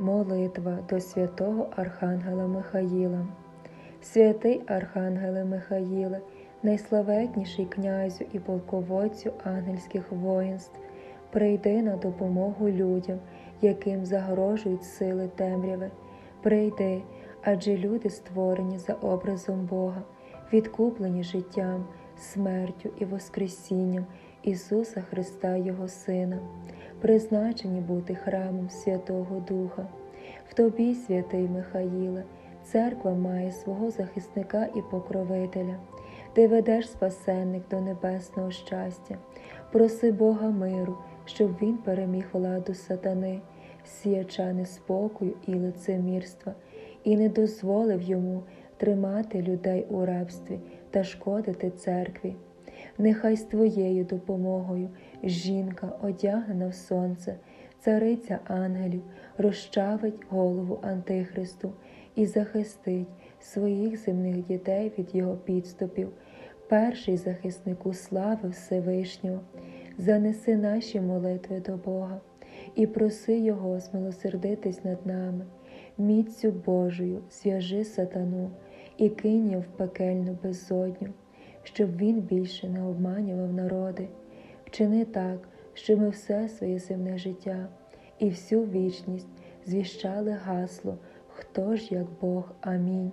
Молитва до святого Архангела Михаїла. Святий Архангеле Михаїле, найславетніший князю і полководцю ангельських воїнств, прийди на допомогу людям, яким загрожують сили темряви. Прийди, адже люди створені за образом Бога, відкуплені життям, смертю і Воскресінням Ісуса Христа, Його Сина, призначені бути храмом Святого Духа. В тобі, святий Михаїле, церква має свого захисника і покровителя. Ти ведеш спасенник до небесного щастя. Проси Бога миру, щоб Він переміг владу сатани, сіяча неспокою і лицемірства, і не дозволив йому тримати людей у рабстві та шкодити церкві. Нехай з твоєю допомогою жінка, одягнена в сонце, цариця ангелів, розчавить голову Антихристу і захистить своїх земних дітей від його підступів, перший захиснику слави Всевишнього, занеси наші молитви до Бога і проси Його змилосердитись над нами, міцю Божою зв'яжи сатану і кинь в пекельну безодню, щоб він більше не обманював народи. Вчини так, що ми все своє земне життя і всю вічність звіщали гасло, хто ж як Бог. Амінь.